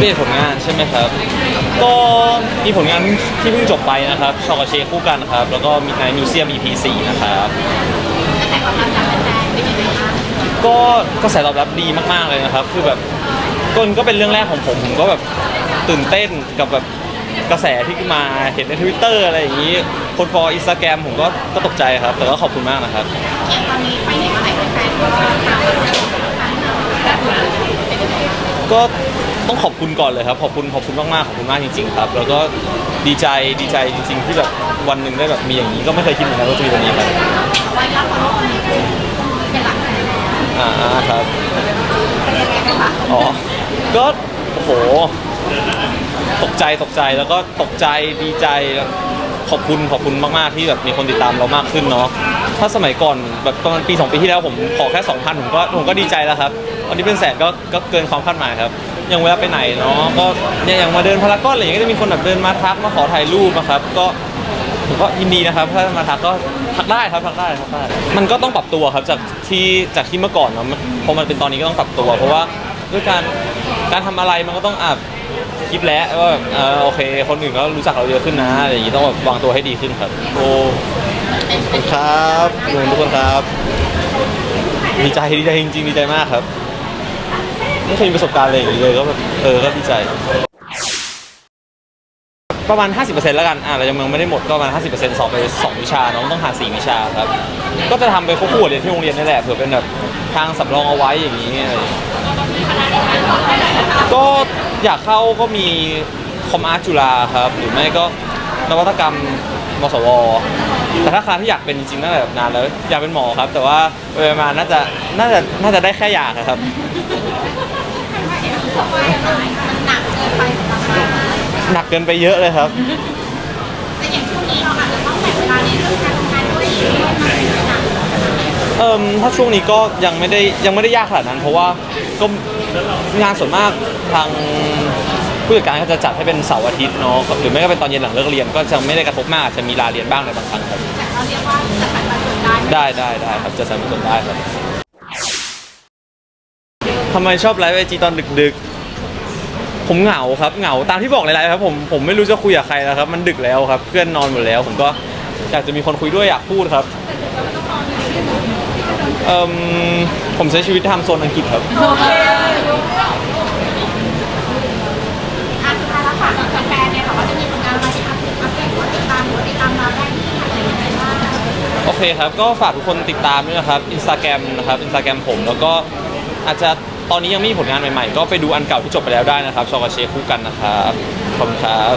เดตผลงานใช่ไหมครับ ก็มีผลงานที่เพิ่งจบไปนะครับชอกบเชคคู่กันครับ แล้วก็มีในมิวเซียม EP 4นะครับก็กระแสตอบรับดีมาก ๆ เลยนะครับ คือแบบก็ก็เป็นเรื่องแรกของผมผมก็แบบตื่นเต้นกับแบบกระแสที่มาเห็นในทวิตเตอร์อะไรอย่างนี้ คนฟอลอินสตาแกรมผมก็ก็ตกใจครับ แต่ก็ขอบคุณมากนะครับอย่างตอนนี้ไปไหนมาไหนแฟนๆก็ ตามมาก็ต้องขอบคุณก่อนเลยครับขอบคุณขอบคุณมากๆขอบคุณมากจริงๆครับ แล้วก็ดีใจดีใจจริง ๆ ที่แบบวันหนึ่งได้แบบมีอย่างนี้ก็ไม่เคยคิดเหมือนกันว่าจะมีวันนี้ครับไว้รับฟอลโล่คนนี้เป็นหลักเลยอ่าครับเป็นยังไงกันคะอ๋อก็โอ้โหตกใจตกใจแล้วก็ตกใจดีใจขอบคุณขอบคุณมากๆที่แบบมีคนติดตามเรามากขึ้นเนาะถ้าสมัยก่อนแบบประมาณปี 2 ปีที่แล้วผมขอแค่ 2,000 ผมก็ผมก็ดีใจแล้วครับ วันนี้เป็นแสนก็ก็เกินความคาดหมายครับ อย่างเวลาไปไหนเนาะก็เนี่ยอย่างมาเดินพารากอนอะไรอย่างเงี้ยก็จะมีคนแบบเดินมาทักมาขอถ่ายรูปนะครับ ก็ผมก็ยินดีนะครับ ถ้ามาทักก็ทักได้ครับทักได้ทักได้ มันก็ต้องปรับตัวครับจากที่จากที่เมื่อก่อนเนาะมันพอมันเป็นตอนนี้ก็ต้องปรับตัว เพราะว่าด้วยการการทำอะไรมันก็ต้องอะคิดแล้วว่าแบบเออโอเค คนอื่นก็รู้จักเราเยอะขึ้นนะอะไรอย่างนี้ต้องแบบวางตัวให้ดีขึ้นครับ โอ้ขอบคุณครับขอบคุณทุกคนครับ ดีใจดีใจจริงๆดีใจมากครับ ไม่เคยมีประสบการณ์อะไรอย่างนี้เลยก็แบบเออก็ดีใจ ประมาณ 50%แล้วกัน อ่าเรายังไม่ได้หมดก็ประมาณ 50%สอบไป 2 วิชาน้องต้องหา 4 วิชาครับ ก็จะทำไปควบคู่กับเรียนที่โรงเรียนนี่แหละเผื่อเป็นแบบทางสำรองเอาไว้อย่างนี้อะไรอย่างงี้ก็อยากเข้าก็มีคอมอาร์ตจุฬาครับ หรือไม่ก็นวัตกรรมมสว แต่ถ้าคณะที่อยากเป็นจริงๆตั้งแต่แบบนานแล้ว อยากเป็นหมอครับ แต่ว่าไปๆมาน่าจะน่าจะน่าจะได้แค่อยากอะครับ หนักเกินไปสำหรับเราหนักเกินไปเยอะเลยครับ แต่อย่างช่วงนี้เราอาจจะต้องแบ่งเวลาในเรื่องการทำงานด้วยอีกด้วยอะไรอย่างเงี้ยเอิมถ้าช่วงนี้ก็ยังไม่ได้ยังไม่ได้ยากขนาดนั้น เพราะว่าก็งานส่วนมากทางผู้จัดการก็จะจัดให้เป็นเสาร์อาทิตย์เนาะหรือไม่ก็เป็นตอนเย็นหลังเลิกเรียนก็จะไม่ได้กระทบมากอาจจะมีลาเรียนบ้างในบางครั้งครับแต่เราเรียกว่าจะสรรปันส่วนได้ได้ได้ได้ครับจะสนับสนุนได้ครับทำไมชอบไลฟ์ไอจีตอนดึกๆ ผมเหงาครับเหงาตามที่บอกหลายๆครับผมผมไม่รู้จะคุยกับใครแล้วครับ มันดึกแล้วครับ เพื่อนนอนหมดแล้ว ผมก็อยากจะมีคนคุยด้วยอยากพูดครับเอ่มผมใช้ชีวิตทำโซนอังกฤษครับอะสุดท้ายแล้วฝากกับแฟนๆเนี่ยค่ะว่าจะมีผลงานอะไรที่อัปเดตอัปเดตหรือว่าติดตามหรือว่าติดตามเราได้ที่ไหนยังไงบ้างโอเคครับ ก็ฝากทุกคนติดตามด้วยนะครับอินสตาแกรมนะครับอินสตาแกรมผม แล้วก็อาจจะ ตอนนี้ยังไม่มีผลงานใหม่ๆ ก็ไปดูอันเก่าที่จบไปแล้วได้นะครับชอกบเชคู่กันนะครับขอบคุณครับ